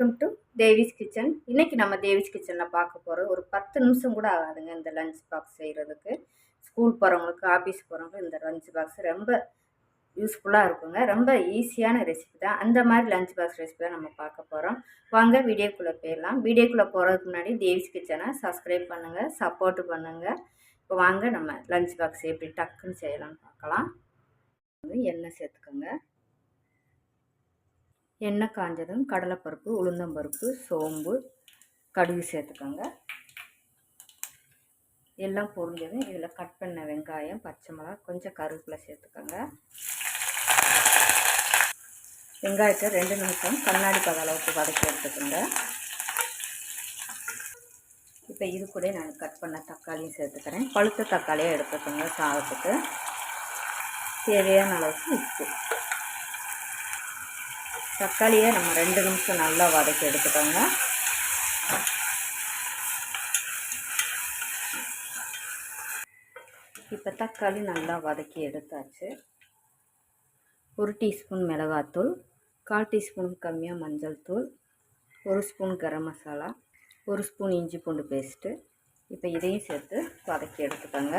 Welcome to Devi's kitchen இன்றைக்கி நம்ம தேவிஸ் கிச்சனில் பார்க்க போகிறோம் ஒரு பத்து நிமிஷம் கூட ஆகாதுங்க இந்த லஞ்ச் பாக்ஸ் செய்கிறதுக்கு ஸ்கூல் போகிறவங்களுக்கு ஆஃபீஸ் போகிறவங்களுக்கு இந்த லஞ்ச் பாக்ஸ் ரொம்ப யூஸ்ஃபுல்லாக இருக்குங்க. ரொம்ப ஈஸியான ரெசிபி தான். அந்த மாதிரி லஞ்ச் பாக்ஸ் ரெசிபி தான் நம்ம பார்க்க போகிறோம் வாங்க வீடியோக்குள்ளே போயிடலாம். வீடியோக்குள்ளே போகிறதுக்கு முன்னாடி தேவிஸ் கிச்சனை சப்ஸ்கிரைப் பண்ணுங்கள் சப்போர்ட் பண்ணுங்கள் இப்போ வாங்க நம்ம லஞ்ச் பாக்ஸ் எப்படி டக்குன்னு செய்யலாம்னு பார்க்கலாம். எண்ணெய் சேர்த்துக்கோங்க. எண்ணெய் காஞ்சதும் கடலைப்பருப்பு உளுந்தம்பருப்பு சோம்பு கடுகு சேர்த்துக்கோங்க. எல்லாம் பொரிஞ்சதும் இதில் கட் பண்ண வெங்காயம் பச்சை மிளகா கொஞ்சம் கருவேப்பிலை சேர்த்துக்கோங்க. வெங்காயத்தை ரெண்டு நிமிஷம் கண்ணாடி பத அளவுக்கு வதக்கி எடுத்துக்கோங்க. இப்போ இது கூட நான் கட் பண்ண தக்காளியும் சேர்த்துக்கிறேன். பழுத்த தக்காளியாக எடுத்துக்கோங்க சாதத்துக்கு. தேவையான அளவுக்கு உப்பு. தக்காளியை நம்ம ரெண்டு நிமிஷம் நல்லா வதக்கி எடுத்துக்கோங்க. இப்போ தக்காளி நல்லா வதக்கி எடுத்தாச்சு. ஒரு டீஸ்பூன் மிளகாத்தூள் கால் டீஸ்பூன் கம்மியாக மஞ்சள் தூள் ஒரு ஸ்பூன் கரம் மசாலா ஒரு ஸ்பூன் இஞ்சி பூண்டு பேஸ்ட்டு. இப்போ இதையும் சேர்த்து வதக்கி எடுத்துக்கோங்க.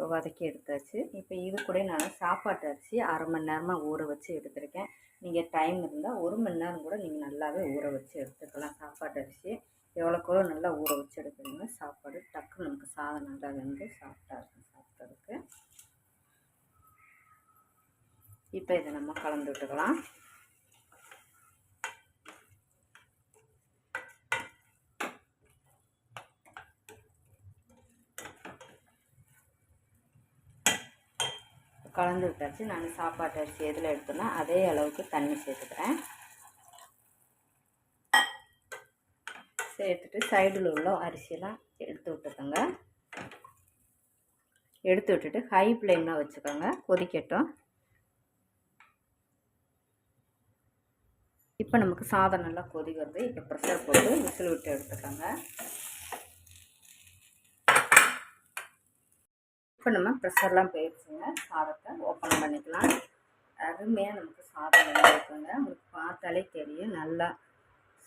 இப்போ வதக்கி எடுத்தாச்சு. இப்போ இது கூட நான் சாப்பாட்டு அரிசி அரை மணி நேரமாக ஊற வச்சு எடுத்திருக்கேன். நீங்கள் டைம் இருந்தால் ஒரு மணி நேரம் கூட நீங்கள் நல்லாவே ஊற வச்சு எடுத்துக்கலாம். சாப்பாட்டு அரிசி எவ்வளோக்கெவ்வளோ நல்லா ஊற வச்சு எடுக்கிறீங்க சாப்பாடு டக்குன்னு நமக்கு சாதம் நல்லா வெந்து சாப்பிட்டா இருக்கும் சாப்பிட்றதுக்கு. இப்போ இதை நம்ம கலந்து விட்டுக்கலாம். கலந்து விட்டாச்சு. நான் சாப்பாட்டு அரிசி எதில் எடுத்தோன்னா அதே அளவுக்கு தண்ணி சேர்த்துக்கிறேன். சேர்த்துட்டு சைடில் உள்ள அரிசியெல்லாம் எடுத்து விட்டுக்கோங்க. எடுத்து விட்டுட்டு ஹை ஃப்ளேமில் வச்சுக்கோங்க. கொதிக்கட்டும். இப்போ நமக்கு சாதம் நல்லா கொதி வருது. இப்போ ப்ரெஷர் போட்டு விசில் விட்டு எடுத்துக்கோங்க. இப்போ நம்ம ப்ரெஷர்லாம் போயிடுச்சுங்க சாதத்தை ஓப்பன் பண்ணிக்கலாம். அருமையாக நமக்கு சாதம் இருக்குங்க உங்களுக்கு பார்த்தாலே தெரியும். நல்லா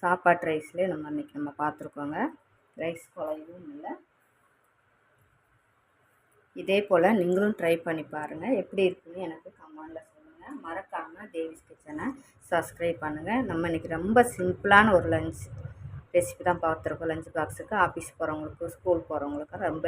சாப்பாட்டு ரைஸ்லேயே நம்ம அன்றைக்கி நம்ம பார்த்துருக்கோங்க. ரைஸ் குழையவும் இல்லை. இதே போல் நீங்களும் ட்ரை பண்ணி பாருங்கள் எப்படி இருக்குன்னு எனக்கு கமெண்டில் சொல்லுங்கள் மறக்காமல் தேவிஸ் கிச்சனை சப்ஸ்கிரைப் பண்ணுங்கள் நம்ம இன்றைக்கி ரொம்ப சிம்பிளான ஒரு லஞ்ச் ரெசிபி தான் பார்த்துருக்கோம். லஞ்ச் பாக்ஸுக்கு ஆஃபீஸ் போகிறவங்களுக்கு ஸ்கூல் போகிறவங்களுக்கு ரொம்ப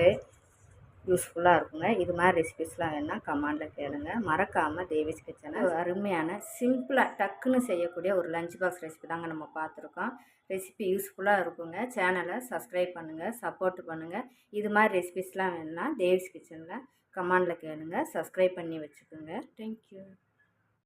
யூஸ்ஃபுல்லாக இருக்குங்க. இது மாதிரி ரெசிபிஸ்லாம் வேணால் கமாண்டில் கேளுங்க. மறக்காமல் தேவிஸ் கிச்சனை அருமையான சிம்பிளாக டக்குன்னு செய்யக்கூடிய ஒரு லஞ்ச் பாக்ஸ் ரெசிபி தாங்க நம்ம பார்த்துருக்கோம். ரெசிபி யூஸ்ஃபுல்லாக இருக்குங்க. சேனலை சப்ஸ்கிரைப் பண்ணுங்கள் சப்போர்ட் பண்ணுங்கள் இது மாதிரி ரெசிபிஸ்லாம் வேணுன்னா தேவிஸ் கிச்சனில் கமாண்டில் கேளுங்க. சப்ஸ்கிரைப் பண்ணி வச்சுக்கோங்க. தேங்க்யூ